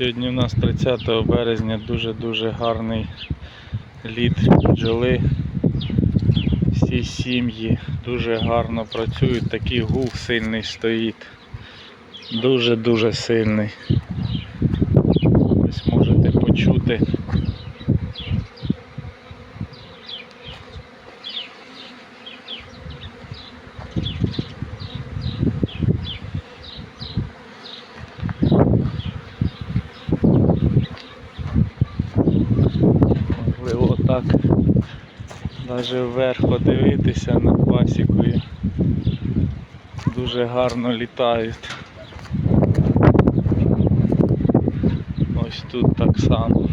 Сьогодні у нас 30 березня дуже-дуже гарний літ бджоли. Всі сім'ї дуже гарно працюють, такий гул сильний стоїть. Дуже-дуже сильний. Ось можете почути. Так навіть вверх подивитися над пасікою. Дуже гарно літають. Ось тут так само.